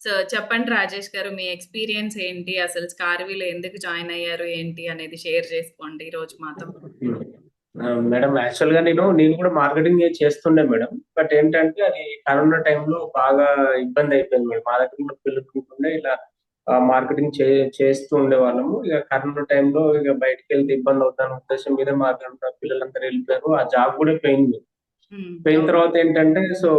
So చెప్పండి రాజేష్ గారు మీ experience ఏంటి? అసలు స్కార్వీలో ఎందుకు జాయిన్ అయ్యారు? ఏంటి? అనేది షేర్ చేసుకోండి ఈ రోజు మాతో మేడం యాక్చువల్గా నేను నేను కూడా మార్కెటింగ్ చేస్తుండే మేడం బట్ ఏంటంటే అది కరోనా టైంలో బాగా ఇబ్బంది అయిపోయింది మేడం మా దగ్గర కూడా పిల్లలు ఇలా మార్కెటింగ్ చే చేస్తూ ఉండే వాళ్ళము. ఇక కరోనా టైంలో ఇక బయటకు వెళ్తే ఇబ్బంది అవుతాను ఉద్దేశం మీద మా దాంట్లో పిల్లలందరూ వెళ్ళిపోయారు. ఆ జాబ్ కూడా పోయింది. మ్మ్. పోయిన తర్వాత ఏంటంటే సో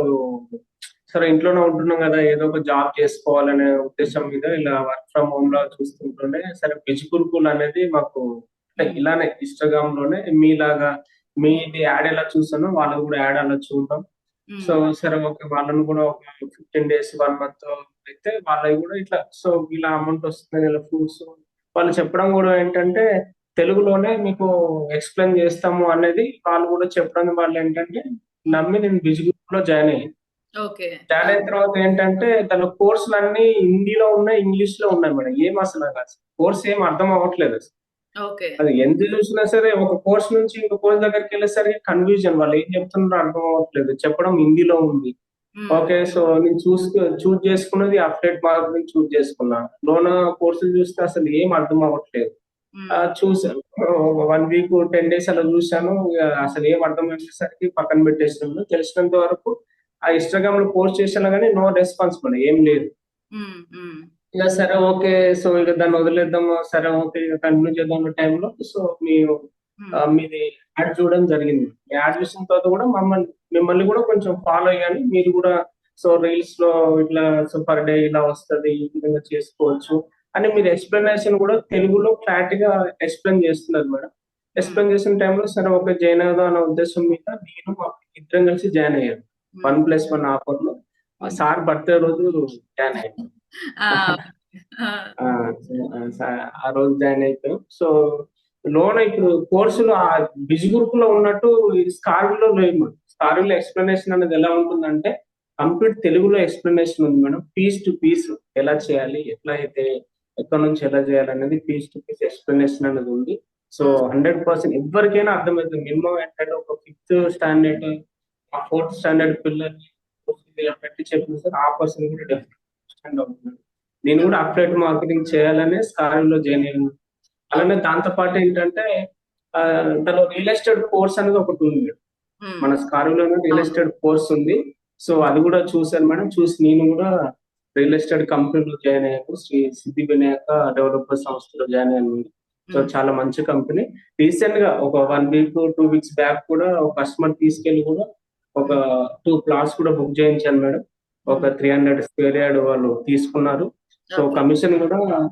సరే ఇంట్లోనే ఉంటున్నాం కదా ఏదో ఒక జాబ్ చేసుకోవాలనే ఉద్దేశం మీద ఇలా వర్క్ ఫ్రమ్ హోమ్ లా చూస్తుంటుండే సరే బిజికురుకుల్ అనేది మాకు అంటే ఇలానే ఇన్స్టాగ్రామ్లోనే మీలాగా మీది యాడ్ ఎలా చూసానో వాళ్ళది కూడా యాడ్ అలా చూడటం మ్మ్. సో సరే ఓకే వాళ్ళని కూడా ఒక ఫిఫ్టీన్ డేస్ వన్ మంత్ అయితే వాళ్ళవి కూడా ఇట్లా సో ఇలా అమౌంట్ వస్తుంది ఇలా ఫ్రూట్స్. వాళ్ళు చెప్పడం కూడా ఏంటంటే తెలుగులోనే మీకు ఎక్స్ప్లెయిన్ చేస్తాము అనేది వాళ్ళు కూడా చెప్పడం వాళ్ళు ఏంటంటే నమ్మి నేను బిజీ గ్రూప్లో జాయిన్ అయ్యాను. ఓకే. జాయిన్ అయిన తర్వాత ఏంటంటే దాని కోర్సులు అన్ని హిందీలో ఉన్నాయి ఇంగ్లీష్లో ఉన్నాయి మేడం. ఏం అసలు కోర్స్ ఏం అర్థం అవ్వట్లేదు అసలు. ఓకే. అది ఎంత చూసినా సరే ఒక కోర్స్ నుంచి ఇంకో కోర్స్ దగ్గరికి వెళ్ళేసరికి కన్ఫ్యూజన్ వాళ్ళు ఏం చెప్తున్నారో అర్థం అవ్వట్లేదు. చెప్పడం హిందీలో ఉంది. ఓకే సో నేను చూస్ చూస్ చేసుకున్నది అప్డేట్ మార్కెటింగ్ చూస్ చేసుకున్నా. లోన కోర్సులు చూస్తే అసలు ఏం అర్థం అవ్వట్లేదు. చూసాను వన్ వీక్ టెన్ డేస్ అలా చూసాను అసలు ఏం అర్థం అయ్యేసరికి పక్కన పెట్టేస్తున్నాను తెలిసినంత వరకు ఆ ఇన్స్టాగ్రామ్లో పోస్ట్ చేసినా కానీ నో రెస్పాన్స్ మన ఏం లేదు. ఇక సరే ఓకే సో ఇక దాన్ని వదిలేద్దాం సరే ఓకే ఇక కంటిన్యూ చేద్దాం టైంలో సో మీరు. మీది యాడ్ చూడడం జరిగింది. యాడ్ చూసిన తర్వాత కూడా మమ్మల్ని మిమ్మల్ని కూడా కొంచెం ఫాలో అయ్యాను మీరు కూడా సో రీల్స్లో ఇట్లా సో పర్ డే ఇలా వస్తది ఈ విధంగా చేసుకోవచ్చు అని మీరు ఎక్స్ప్లెనేషన్ కూడా తెలుగులో క్లారిటీగా ఎక్స్ప్లెయిన్ చేస్తున్నారు మేడం. ఎక్స్ప్లెయిన్ చేసిన టైంలో సరే ఓకే జాయిన్ అవుదాం అన్న ఉద్దేశం మీద నేను మా ఇద్దరం కలిసి జాయిన్ అయ్యాను వన్ ప్లస్ వన్ ఆఫర్లో సార్ బర్త్డే రోజు జాయిన్ అయ్యాను ఆ, రోజు జాయిన్ అయిపోయాం సో లోన్ ఇప్పుడు కోర్సులో ఆ బిజీ గ్రూప్లో ఉన్నట్టు స్కార్విలో లేదు స్కార్విలో ఎక్స్ప్లెనేషన్ అనేది ఎలా ఉంటుందంటే కంప్లీట్ తెలుగులో ఎక్స్ప్లెనేషన్ ఉంది మేడం. పీస్ టు పీస్ ఎలా చేయాలి ఎట్లా అయితే ఎక్కడ నుంచి ఎలా చేయాలి అనేది పీస్ టు పీస్ ఎక్స్ప్లెనేషన్ అనేది ఉంది. సో హండ్రెడ్ పర్సెంట్ ఎవరికైనా అర్థమవుతుంది. మినిమం ఏంటంటే ఒక ఫిఫ్త్ స్టాండర్డ్ ఆ ఫోర్త్ స్టాండర్డ్ పిల్లల్ని పెట్టి చెప్పిన సార్ ఆ పర్సన్ కూడా డెఫినెట్ అవుతుంది నేను కూడా అప్డేట్ మార్కెటింగ్ చేయాలనే స్కార్లో జాయిన్ అయ్యాను. అలానే దాంతో పాటు ఏంటంటే దానిలో రియల్ ఎస్టేట్ కోర్స్ అనేది ఒకటి ఉంది. మ్మ్. మన స్కార్లోనే రియల్ ఎస్టేట్ కోర్స్ ఉంది. సో అది కూడా చూశాను మేడం. చూసి నేను కూడా రియల్ ఎస్టేట్ కంపెనీలో జాయిన్ అయ్యాను శ్రీ సిద్ధి వినాయక డెవలపర్ సంస్థలో జాయిన్ అయ్యాను. సో మ్మ్. చాలా మంచి కంపెనీ రీసెంట్గా ఒక one week two weeks back కూడా ఒక కస్టమర్ తీసుకెళ్ళి కూడా ఒక టూ ప్లాట్స్ కూడా బుక్ చేయించాను మేడం. ఒక త్రీ హండ్రెడ్ స్క్వేర్ యార్డ్ వాళ్ళు తీసుకున్నారు. సో. కమిషన్ కూడా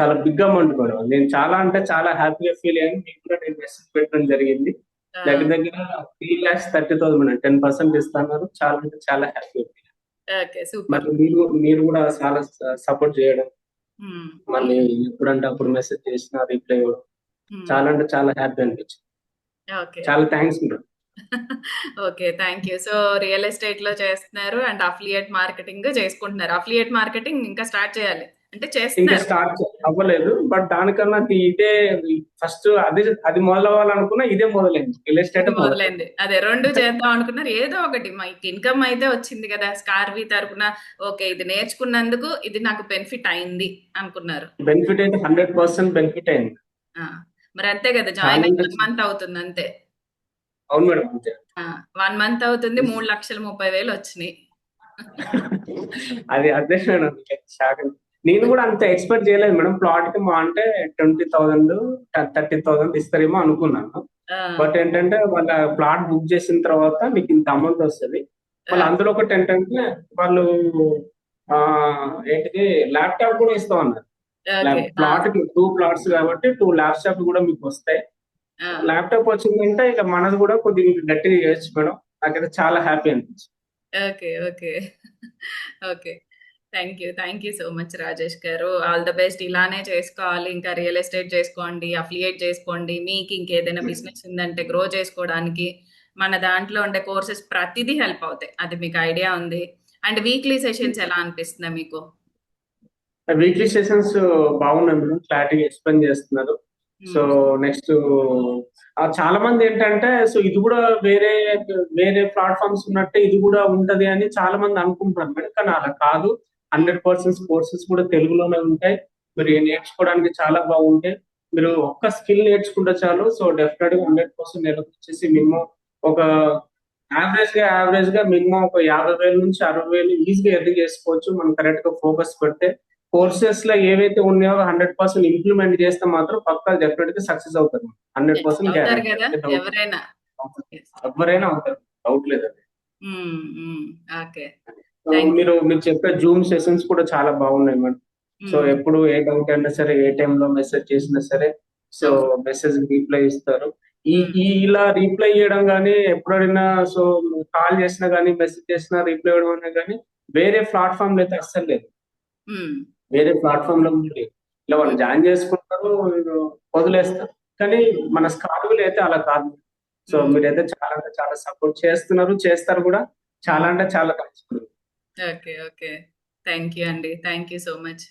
చాలా బిగ్ అమౌంట్ మేడం. నేను చాలా అంటే చాలా హ్యాపీగా ఫీల్ అయ్యాను. మీకు కూడా నేను మెసేజ్ పెట్టడం జరిగింది. ఆ, దగ్గర దగ్గర three lakhs thirty thousand madam. Ten percent ఇస్తున్నారు. చాలా అంటే చాలా హ్యాపీ మరి మీరు మీరు కూడా చాలా సపోర్ట్ చేయడం. మ్మ్. మళ్ళీ ఎప్పుడంటే అప్పుడు మెసేజ్ చేసిన రిప్లై ఇవ్వడం మ్మ్. చాలా అంటే చాలా హ్యాపీ అనిపించింది. చాలా thanks madam. Okay thank you so real ఎస్టేట్లో చేస్తున్నారు అండ్ అఫిలియేట్ మార్కెటింగ్ చేసుకుంటున్నారు. అఫిలియేట్ మార్కెటింగ్ ఇంకా స్టార్ట్ చేయాలి. అంటే ఇంకా చేస్తున్నారు. స్టార్ట్ అవ్వలేదు. బట్ దానికన్నా ఇదే ఫస్ట్ అది అది మొదలవ్వాలనుకున్నా ఇదే మొదలైంది. రియల్ ఎస్టేట్ మొదలైంది. అదే రెండు చేద్దాం అనుకున్నారు. ఏదో ఒకటి మనకి ఇన్కమ్ అయితే వచ్చింది కదా స్కార్వి తరపున. ఓకే ఇది నేర్చుకున్నందుకు ఇది నాకు బెనిఫిట్ అయింది అనుకున్నారు. బెనిఫిట్ అయితే హండ్రెడ్ పర్సెంట్ బెనిఫిట్ అయింది. ఆ, మరి అంతే కదా జాయిన్ అయ్యి మంత్ అవుతుంది అంతే. అవును మేడం అంతే. వన్ మంత్ అవుతుంది మూడు లక్షల ముప్పై వేలు వచ్చినాయి. అది అదే మేడం షాక్ నేను కూడా అంత ఎక్స్పెక్ట్ చేయలేదు మేడం ప్లాట్కి మా అంటే ట్వంటీ థౌసండ్ థర్టీ థౌసండ్ ఇస్తారేమో అనుకున్నాను. బట్ ఏంటంటే వాళ్ళ ప్లాట్ బుక్ చేసిన తర్వాత మీకు ఇంత అమౌంట్ వస్తుంది. వాళ్ళు అందులో ఒకటి ఏంటంటే వాళ్ళు ఆ ఏంటిది ల్యాప్టాప్ కూడా ఇస్తాం అన్నారు ప్లాట్కి టూ ప్లాట్స్ కాబట్టి టూ ల్యాప్టాప్ కూడా మీకు వస్తాయి. ల్యాప్టాప్ వచ్చిందంటే ఇక మనది కూడా కొద్దిగా గట్టిగా చేయొచ్చు మేడం నాకైతే చాలా హ్యాపీ అనిపించింది. Okay okay. Okay. Thank you thank you so much Rajesh garu. All the best. ఇలానే చేసుకోవాలి. ఇంకా రియల్ ఎస్టేట్ చేసుకోండి అఫిలియేట్ చేసుకోండి. మీకు ఇంకేదైనా బిజినెస్ ఉందంటే గ్రో చేసుకోవడానికి మన దాంట్లో ఉండే కోర్సెస్ ప్రతిదీ హెల్ప్ అవుతాయి. అది మీకు ఐడియా ఉంది. అండ్ వీక్లీ సెషన్స్ ఎలా అనిపిస్తుందా మీకు? వీక్లీ సెషన్స్ బాగున్నాయి మేడం. క్లారిటీగా ఎక్స్ప్లెయిన్ చేస్తున్నారు. సో నెక్స్ట్ చాలా మంది ఏంటంటే సో ఇది కూడా వేరే వేరే ప్లాట్ఫామ్స్ ఉన్నట్టే ఇది కూడా ఉంటది అని చాలా మంది అనుకుంటున్నారు. మేడం కానీ అలా కాదు. హండ్రెడ్ పర్సెంట్ కోర్సెస్ కూడా తెలుగులోనే ఉంటాయి. మీరు నేర్చుకోవడానికి చాలా బాగుంటాయి. మీరు ఒక్క స్కిల్ నేర్చుకుంటే చాలు. సో డెఫినెట్గా హండ్రెడ్ పర్సెంట్ నెలకు వచ్చేసి మినిమం ఒక యావరేజ్గా యావరేజ్గా మినిమం ఒక యాభై వేల నుంచి అరవై వేలు ఈజీగా ఎర్న్ చేసుకోవచ్చు. మనం కరెక్ట్గా ఫోకస్ పెడితే కోర్సెస్లో ఏవైతే ఉన్నాయో హండ్రెడ్ పర్సెంట్ ఇంప్లిమెంట్ చేస్తే మాత్రం పక్కా డెఫినెట్గా సక్సెస్ అవుతారు. హండ్రెడ్ పర్సెంట్ ఎవరైనా. అవుతారు. డౌట్ లేదు అది. Um, um, okay. So Thank you. మీరు మీరు చెప్పే జూమ్ సెషన్స్ కూడా చాలా బాగున్నాయి మేడం. సో ఎప్పుడు ఏ డౌట్ అయినా సరే ఏ టైంలో మెసేజ్ చేసినా సరే సో మెసేజ్ రీప్లై ఇస్తారు. ఈ ఇలా రీప్లై చేయడం కానీ ఎప్పుడైనా సో కాల్ చేసినా కానీ మెసేజ్ చేసినా రీప్లై ఇవ్వడం కానీ వేరే ప్లాట్ఫామ్ అయితే అస్సలు లేదు. వేరే ప్లాట్ఫామ్లో ఉండి. ఇలా వాళ్ళు జాయిన్ చేసుకుంటారు వదిలేస్తారు. కానీ మన స్కార్లు అయితే అలా కాదు. సో మీరైతే చాలా అంటే చాలా సపోర్ట్ చేస్తున్నారు చేస్తారు కూడా. చాలా అంటే చాలా thanks okay okay thank you అండి థ్యాంక్ యూ సో మచ్